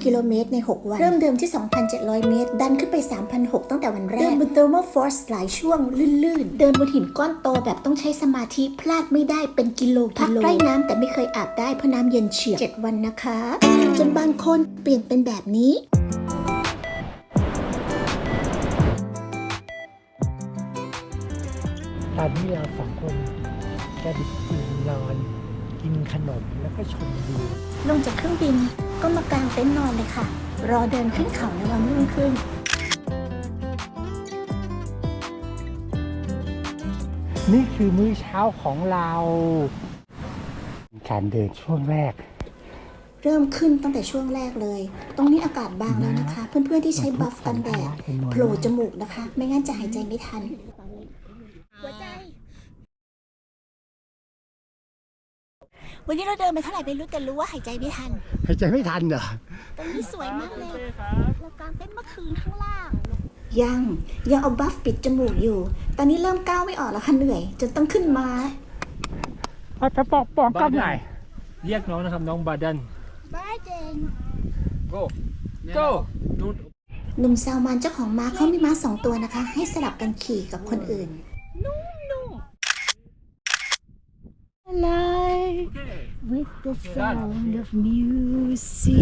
5 กิโลเมตรใน 6 วัน เริ่มเดิมที่ 2,700 เมตร ดันขึ้นไป 3,600 ตั้งแต่วันแรก เดินบน thermal force หลายช่วง ลื่น ๆ เดินบนหินก้อนโตแบบต้องใช้สมาธิพลาดไม่ได้เป็นกิโลพักใกล้น้ำแต่ไม่เคยอาบได้เพราะน้ำเย็นเฉียบ7วันนะคะ จนบางคนเปลี่ยนเป็นแบบนี้ตอนนี้เราสองคนกระดิกกินนอน กินขนมแล้วก็ชมวิว ลงจากเครื่องบินก็มากางเต็นท์นอนเลยค่ะ รอเดินขึ้นเขาในวันรุ่งขึ้น นี่คือมื้อเช้าของเราการเดินช่วงแรก เริ่มขึ้นตั้งแต่ช่วงแรกเลย ตรงนี้อากาศบางแล้วนะคะ เพื่อนๆที่ใช้บัฟกันแดดโผล่จมูกนะคะ ไม่งั้นจะหายใจไม่ทัน หัวใจ วันนี้เราเดินไปเท่าไหร่ไม่รู้แต่รู้ว่าหายใจไม่ทัน หายใจไม่ทันเหรอ ตรงนี้สวยมากเลย เรากางเต็นท์เมื่อคืนข้างล่าง ยังยังเอาบัฟปิดจมูกอยู่ ตอนนี้เริ่มก้าวไม่ออกแล้วค่ะเหนื่อย จนต้องขึ้นมาเอาจะปอกปอกกันหน่อยเรียกน้องนะครับน้องบาดันบ้าเจง go go นู่นหนุ่มแซลมันเจ้าของม้าเขามีม้าสองตัวนะคะ ให้สลับกันขี่กับคนอื่น Alive with the sound of music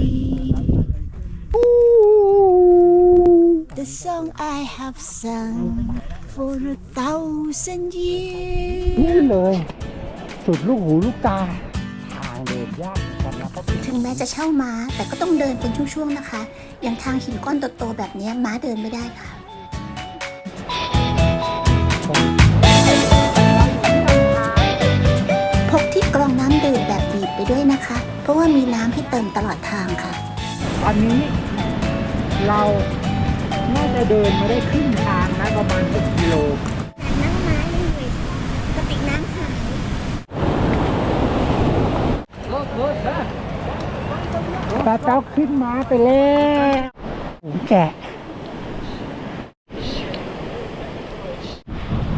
The song I have sung for a thousand นี่ years เลยสุดลูกหูลูกตาทางเดินยากเหมือนกันนะเพราะถึงแม้จะเช่าม้าแต่ก็ต้องเดินเป็นช่วงๆนะคะ อย่างทางหินก้อนโตๆแบบนี้ม้าเดินไม่ได้ค่ะ ไปด้วยนะคะ เพราะว่ามีน้ำให้เติมตลอดทางค่ะ ตอนนี้เราน่าจะเดินมาได้ครึ่งทางนะประมาณ6กิโลนั่งม้ายังเหนื่อยกระติกน้ำหายตาเจ้าขึ้นมาไปแล้วหูแกะ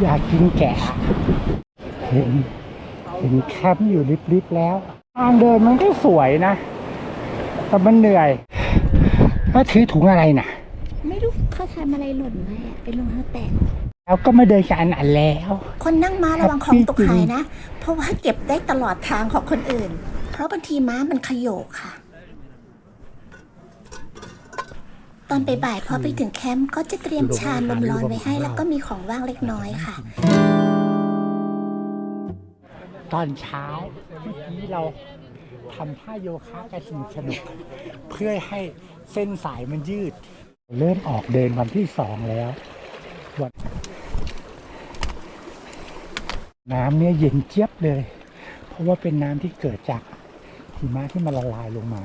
อยากกินแกะ เห็น เห็นแคมป์อยู่ริบๆแล้ว ทางเดินมันก็สวยนะ แต่มันเหนื่อยถ้าถือถุงอะไรนะไม่รู้เขาทำอะไรหล่นไว้อะเป็นรองเท้าแตะแล้วก็มาเดินกันอันแล้ว คนนั่งม้าระวังของตกหายนะ เพราะว่าเก็บได้ตลอดทางของคนอื่น เพราะบางทีม้ามันขยโยกค่ะ ตอนบ่ายๆพอไปถึงแคมป์ก็จะเตรียมชานมร้อนไว้ให้ แล้วก็มีของว่างเล็กน้อยค่ะ ตอนเช้าเมื่อกี้เราทำท่าโยคะกันสนุกสนุก เพื่อให้เส้นสายมันยืด เริ่มออกเดินวันที่สองแล้ววันน้ำเนี่ยเย็นเจี๊ยบเลย เพราะว่าเป็นน้ำที่เกิดจากหิมะที่มันละลายลงมา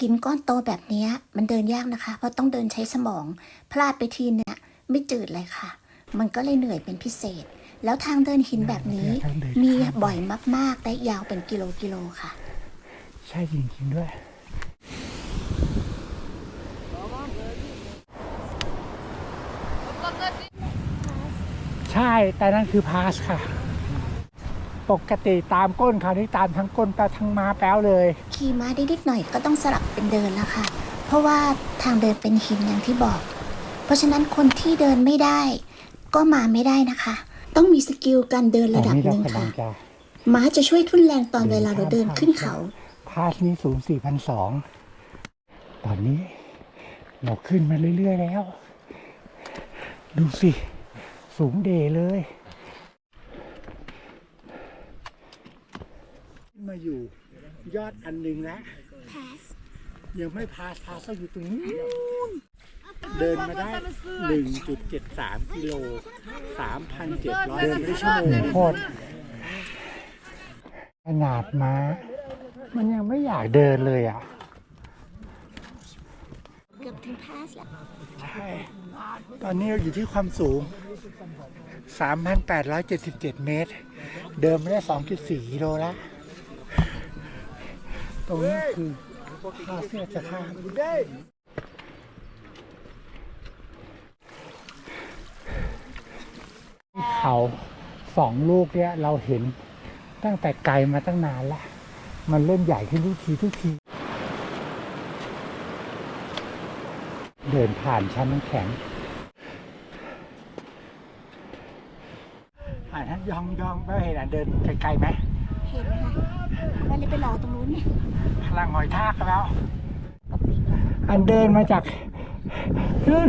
หินก้อนโตแบบนี้มันเดินยากนะคะ เพราะต้องเดินใช้สมอง พลาดไปทีเนี่ยไม่จืดเลยค่ะ มันก็เลยเหนื่อยเป็นพิเศษ แล้วทางเดินหินแบบนี้ทางเดินมีบ่อยมากๆและยาวเป็นกิโลกิโลค่ะ ใช่จริงๆด้วย ใช่แต่นั่นคือพาสค่ะ ปกติตามก้นคราวนี้ตามทั้งก้นไปทั้งมาแป้วเลย ขี่ม้าได้นิดหน่อยก็ต้องสลับเป็นเดินแล้วค่ะ เพราะว่าทางเดินเป็นหินอย่างที่บอก เพราะฉะนั้นคนที่เดินไม่ได้ ก็มาไม่ได้นะคะ ต้องมีสกิลการเดินตอระนดับนี้หเรานึ่งกำลัค่ะงจะม้าจะช่วยทุ่นแรงตอนเวลาเราเดินขึ้นเขาพาสนี้สูง 4,200 ตอนนี้เราขึ้นมาเรื่อย ๆ แล้ว ดูสิ สูงเดเลยขึ้นมาอยู่ยอดอันหนึ่งแล้วยังไม่พาสพาสก็อยู่ตรงนี้น เดินมาได้1.73กิโล3,700เดินไม่ได้ชั่วโมงโคตรขนาดม้ามันยังไม่อยากเดินเลยอะ เกือบถึงพาสแล้วใช่ ตอนนี้เราอยู่ที่ความสูง 3,877 เมตร เดินไม่ได้ 2.4กิโลแล้วตรงนี้คือพาเสียจะข้าม เขาสองลูกเนี่ยเราเห็นตั้งแต่ไกลมาตั้งนานแล้วมันเริ่มใหญ่ขึ้นทุกทีทุกที เดินผ่านชั้นน้ำแข็งอ่านั้นยองยองไปเห็นอะเดินไกลๆไหมเห็นค่ะก็เลยไปรอตรงนู้นเนี่ยพลังหอยทากกันแล้ว อันเดินมาจากนู่น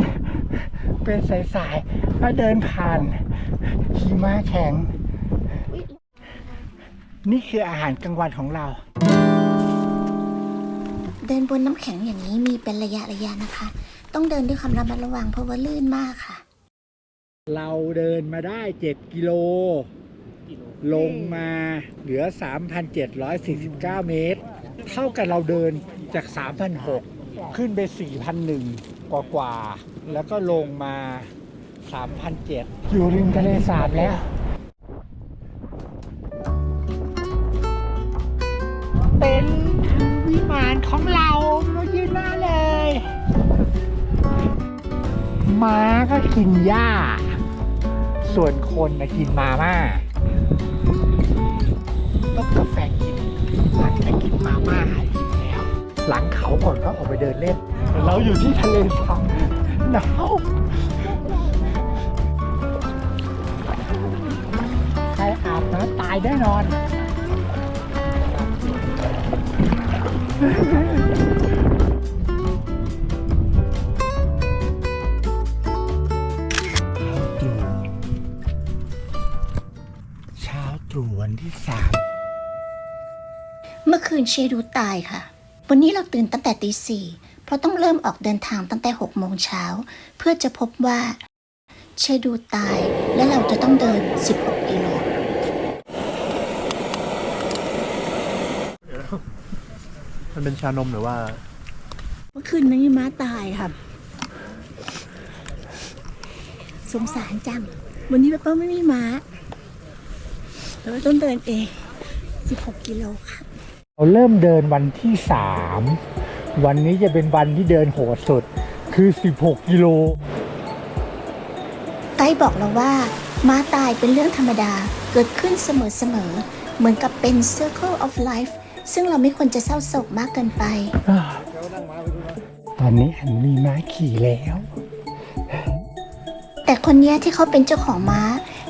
เป็นสายๆแล้วเดินผ่านหิมะแข็ง นี่คืออาหารกลางวันของเรา เดินบนน้ำแข็งอย่างนี้มีเป็นระยะระยะนะคะ ต้องเดินด้วยความระมัดระวังเพราะว่าลื่นมากค่ะ เราเดินมาได้ 7 กิโล ลงมาเหลือ 3,749 เมตร เท่ากับเราเดินจาก3,006ขึ้นไป 4,001 กว่ากว่าๆแล้วก็ลงมา 3,007อยู่ริมทะเลสาบแล้วเป็นวิมานของเราเรายืนหน้าเลยม้าก็กินหญ้า ส่วนคนนะกินมาม่าต้องกาแฟกินหลังจากกินมาม่าอีกแล้ว หลังเขาก่อนก็ออกไปเดินเล่น เราอยู่ที่ทะเลสาบหนาวใครอาบน้ำตายแน่นอนเช้าตรู่วันที่สามเมื่อคืนเชดูตายค่ะ วันนี้เราตื่นตั้งแต่ตีสี่ เพราะต้องเริ่มออกเดินทางตั้งแต่หกโมงเช้า เพื่อจะพบว่า เชดูตาย และเราจะต้องเดิน 16 กิโลมันเป็นชานมหรือว่า เมื่อคืนนี้ม้าตายค่ะ สงสารจัง วันนี้เปเปอร์ไม่มีม้าเราต้องเดินเอง 16 กิโลค่ะ เราเริ่มเดินวันที่สาม วันนี้จะเป็นวันที่เดินโหดสุด คือ 16 กิโลไกด์บอกเราว่า ม้าตายเป็นเรื่องธรรมดาเกิดขึ้นเสมอๆเหมือนกับเป็น circle of life ซึ่งเราไม่ควรจะเศร้าโศกมากเกินไป ตอนนี้อันมีม้าขี่แล้ว แต่คนเนี้ยที่เขาเป็นเจ้าของม้า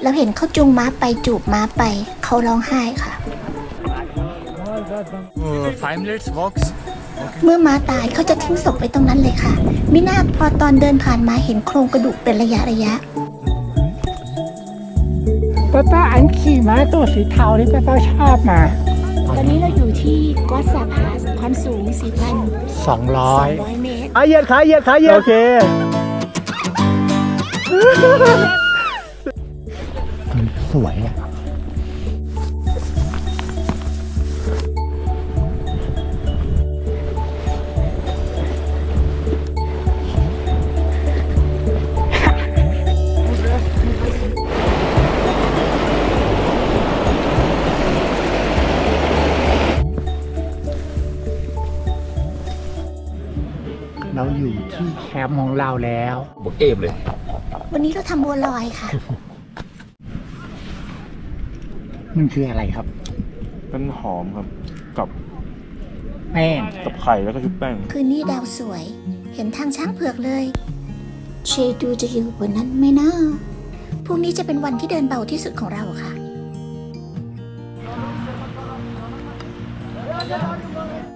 เราเห็นเขาจูงม้าไปจูบม้าไป เขาร้องไห้ค่ะ Uh, five minutes walks. เมื่อม้าตายเขาจะทิ้งศพไว้ตรงนั้นเลยค่ะ มิน่าพอตอนเดินผ่านมาเห็นโครงกระดูกเป็นระยะระยะ ป้าป้าอันขี่ม้าตัวสีเทาที่ป้าป้าชอบมา ตอนนี้เราอยู่ที่กอสซาพาสความสูง4,200 200 เมตรขาเหยียดขาเหยียดขาเหยียดโอเค มันสวยอะ เราอยู่ที่แคมป์ของเราแล้วบอกเอฟเลยวันนี้เราทำบัวลอยค่ะ มันคืออะไรครับ เป็นหอมครับ กับแป้งกับไข่แล้วก็ชุบแป้ง คืนนี้ดาวสวย เห็นทางช้างเผือกเลย เชดูจะอยู่บนนั้นไหมนะพรุ่งนี้จะเป็นวันที่เดินเบาที่สุดของเราค่ะ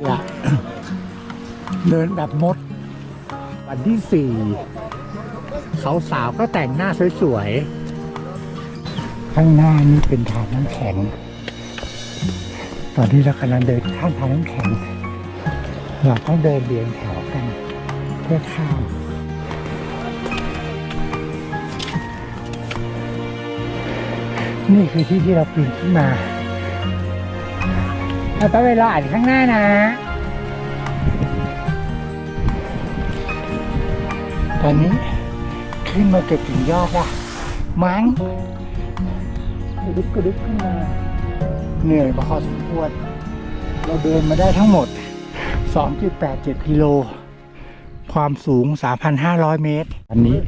ละเดินแบบมด วันที่สี่สาวๆก็แต่งหน้าสวยๆ ข้างหน้านี่เป็นทางน้ำแข็ง ตอนนี้เรากำลังเดินข้ามทางน้ำแข็ง เราต้องเดินเรียงแถวกัน เพื่อข้ามนี่คือที่ที่เราปีนขึ้นมา เราต้องไปรออ่านข้างหน้านะ ตอนนี้ขึ้นมาเกือบถึงยอดละมั้งกระดึบกระดึบขึ้นมา เหนื่อยพอสมควร เราเดินมาได้ทั้งหมด 2.87 กิโล ความสูง 3,500 เมตร อันนี้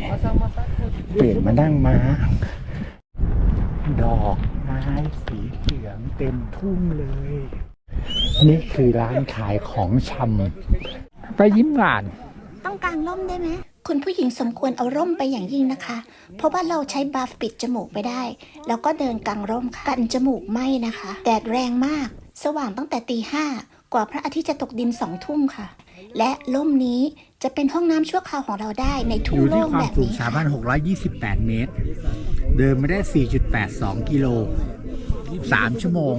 เปลี่ยนมานั่งม้า ดอกไม้สีเหลืองเต็มทุ่งเลย นี่คือร้านขายของชำไปยิ้มหวาน ต้องกางร่มได้ไหม คุณผู้หญิงสมควรเอาร่มไปอย่างยิ่งนะคะ เพราะว่าเราใช้บัฟปิดจมูกไปได้ แล้วก็เดินกลางร่มค่ะกันจมูกไหมนะคะ แดดแรงมาก สว่างตั้งแต่ตีห้ากว่าพระอาทิตย์จะตกดินสองทุ่มค่ะ และร่มนี้จะเป็นห้องน้ำชั่วคราวของเราได้ในทุ่งยู่ที่โล่งควาแบมบสูงนี้ค่ะ3,628 เมตร เดินมาได้ 4.82 กิโล 3 ชั่วโมง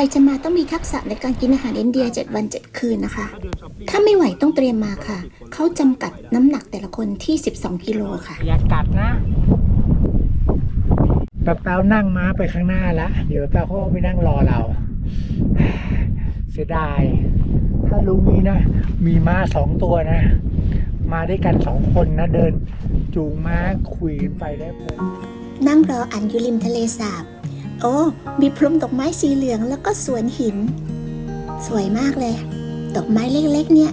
รจะมาต้องมีทักษะในการกินอาหารอินเดีย 7 วัน 7 คืนนะคะ ถ้าไม่ไหวต้องเตรียมมาค่ะ เขาจำกัดน้ำหนักแต่ละคนที่ 12 กิโลค่ะ อย่ากัดนะแป๊บแป๊วนั่งม้าไปข้างหน้าละ เดี๋ยวแป๊วเขาก็ไปนั่งรอเรา เสียดาย ถ้ารู้งี้นะ มีม้าสองตัวนะ มาด้วยกันสองคนนะเดิน จูงม้าคุยกันไปได้เพลินนั่งรออันอยู่ริมทะเลสาบ โอ้ มีพรมดอกไม้สีเหลืองแล้วก็สวนหิน สวยมากเลย ดอกไม้เล็กๆ เนี่ย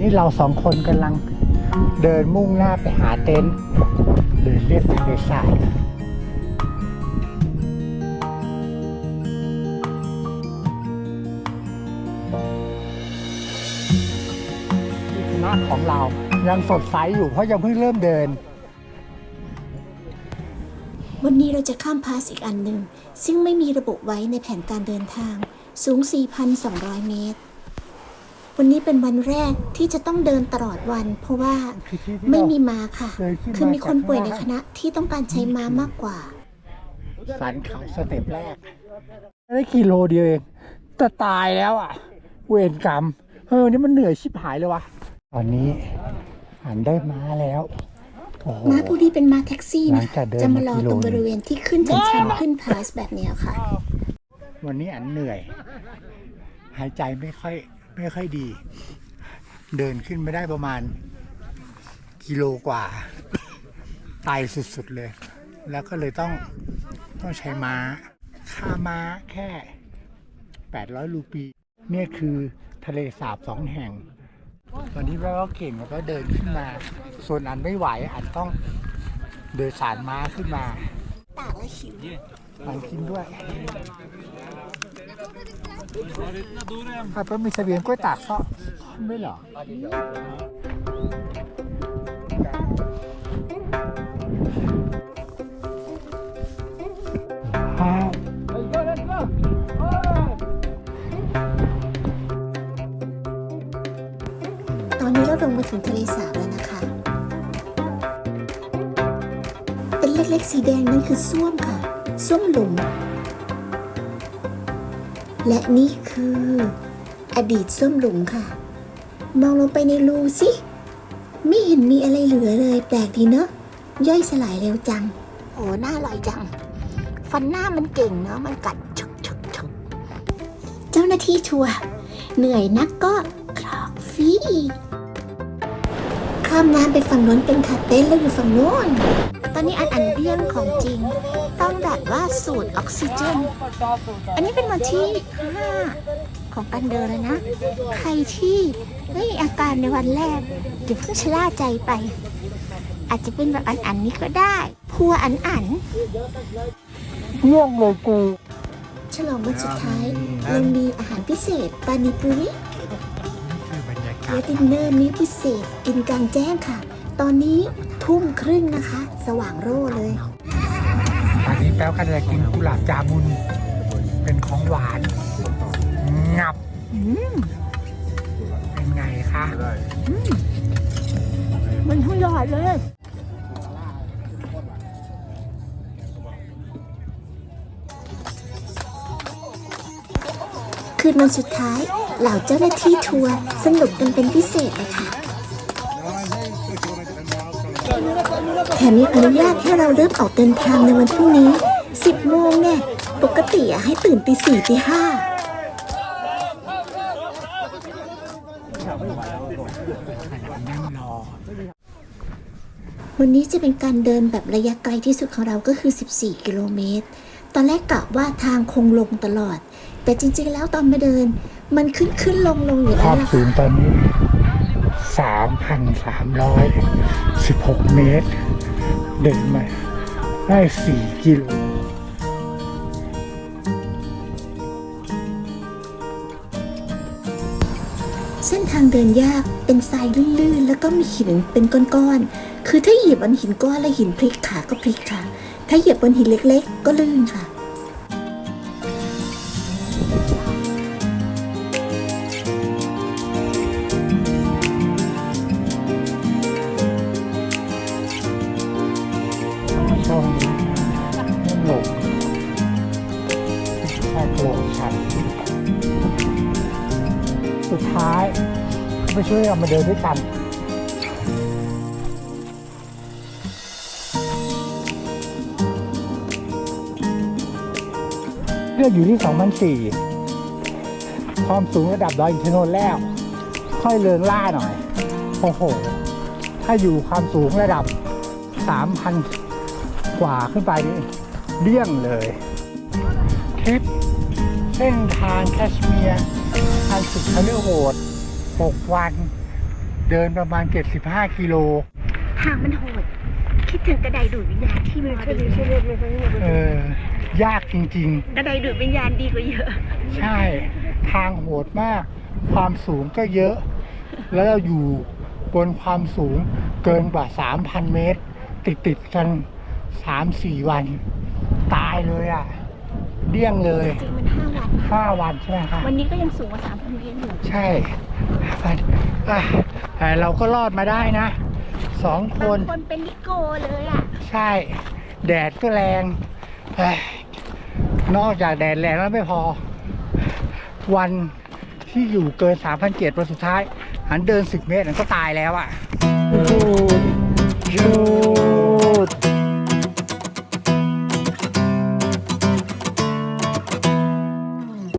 นี่เราสองคนกำลังเดินมุ่งหน้าไปหาเต็นท์เดินเลียบทะเลสาบคณะของเรายังสดใสอยู่เพราะยังเพิ่งเริ่มเดิน วันนี้เราจะข้ามพาสอีกอันหนึ่ง ซึ่งไม่มีระบุไว้ในแผนการเดินทาง สูง 4,200 เมตร วันนี้เป็นวันแรกที่จะต้องเดินตลอดวัน เพราะว่าไม่มีม้าค่ะ คือมีคนป่วยในคณะที่ต้องการใช้ม้ามากกว่า สันเขาสเต็ปแรก ได้กิโลเดียวเองจะตายแล้วอะ เวรกรรมเออนี่มันเหนื่อยชิบหายเลยวะ ตอนนี้หันได้ม้าแล้ว โอ้โหม้าผู้นี้เป็นม้าแท็กซี่หลันะงจากเดินจะมารอมากิโล ตรงบริเวณที่ขึ้นชันๆขึ้นพาสแบบเนี้ยค่ะ วันนี้อันเหนื่อย หายใจไม่ค่อยไม่ค่อยดี เดินขึ้นไม่ได้ประมาณ กิโลกว่าไตสุดๆเลย แล้วก็เลยต้องต้องใช้ม้า ค่าม้าแค่ 800 รูปี เนี่ยคือทะเลสาบสองแห่ง วันนี้แม่ก็เก่งแล้วก็เดินขึ้นมา ส่วนอันไม่ไหวอันต้องเดินสารม้าขึ้นมาตากและหิวอันกินด้วยอะก็มีเสบียงกล้วยตากซ่อไม่เหรอ ลงมาถึงทะเลสาบแล้วนะคะ เป็นเล็กๆสีแดงนั่นคือส้วมค่ะส้วมหลุม และนี่คือ อดีตส้วมหลุมค่ะ มองลงไปในรูสิ ไม่เห็นมีอะไรเหลือเลย แปลกดีเนอะย่อยสลายเร็วจัง โอ้หน้าอร่อยจัง ฟันหน้ามันเก่งเนาะมันกัดชุกชุกชุกเจ้าหน้าที่ทัวร์เหนื่อยนักก็ครอกฟรี ข้ามน้ำไปฝั่งโน้นเป็นคาเต้นแล้วอยู่ฝั่งโน้น ตอนนี้อันอันเรื่องของจริง ต้องแบบว่าสูดออกซิเจน อันนี้เป็นวันที่ห้าของการเดินแล้วนะ ใครที่ไม่มีอาการในวันแรกอย่าเพิ่งชะล่าใจไป อาจจะเป็นแบบอันอันนี้ก็ได้พัวอันอันง่วงเลยกูฉลองวันสุดท้ายเรามีอาหารพิเศษปานิปุริ และศดินเนอร์นี้พิเศษกินกลางแจ้งค่ะ ตอนนี้ทุ่มครึ่งนะคะ สว่างโร่เลย ตอนนี้แป๊วก็จะกินกุหลาบจามุน เป็นของหวาน งับอืมเป็นไงคะอืมมันทุยอดเลย คืนวันสุดท้าย เหล่าเจ้าหน้าที่ทัวร์สนุกกันเป็นพิเศษเลยค่ะแถมยังอนุญาตให้เราเริ่มออกเดินทางในวันพรุ่งนี้ 10 โมงแน่ปกติอะให้ตื่นตีสี่ตีห้าวันนี้จะเป็นการเดินแบบระยะไกลที่สุดของเราก็คือ 14 กิโลเมตร ตอนแรกกะว่าทางคงลงตลอด แต่จริง ๆ แล้วตอนมาเดิน มันขึ้นขึ้นลงลงอยู่คแล้ววามล่ะสูค่ะงตอนนี้ 3,316 เมตร เดินมาได้ 4 กิโล เส้นทางเดินยากเป็นทรายลื่นๆ แล้วก็มีหินเป็นก้อนๆ คือถ้าเหยียบบนหินก้อนและหินพลิกขาก็พลิกค่ะ ถ้าเหยียบบนหินเล็ก ๆ ก็ลื่นค่ะ ชมหลบแค่โกงชันสุดท้ายมาช่วยเรามาเดินด้วยกันเลือกอยู่ที่ 2004 ความสูงระดับดอยอินทนนท์แล้ว ค่อยเลิงล่าหน่อย โอ้โห ถ้าอยู่ความสูงระดับ 3,000 กว่าขึ้นไปนี่เลี่ยงเลยทริปเส้นทางแคชเมียร์อันสุดทะเลโหด 6 วัน เดินประมาณ 75 กิโลทางมันโหด คิดถึงกระไดดูดวิญญาณที่มันดีเออ ยากจริง กระไดดูดวิญญาณดีกว่าเยอะ ๆ ใช่ ทางโหดมาก ความสูงก็เยอะ แล้วเราอยู่บนความสูงเกินกว่า 3,000 เมตร ติดติดๆกัน 3-4วัน ตายเลยอะเดี้ยงเลยจริงมันห้าวัน5วันใช่ไหมคะวันนี้ก็ยังสูงกว่าสามพันเมตรอยู่ใช่อะแต่เราก็รอดมาได้นะสองคบางน คนเป็นนิโกเลยอะ ใช่ แดดก็แรงเอ้ยนอกจากแดดแรงแล้วไม่พอ วันที่อยู่เกิน3,700วันสุดท้าย หันเดิน 10 เมตรมันก็ตายแล้วอะ่ะโอ้โห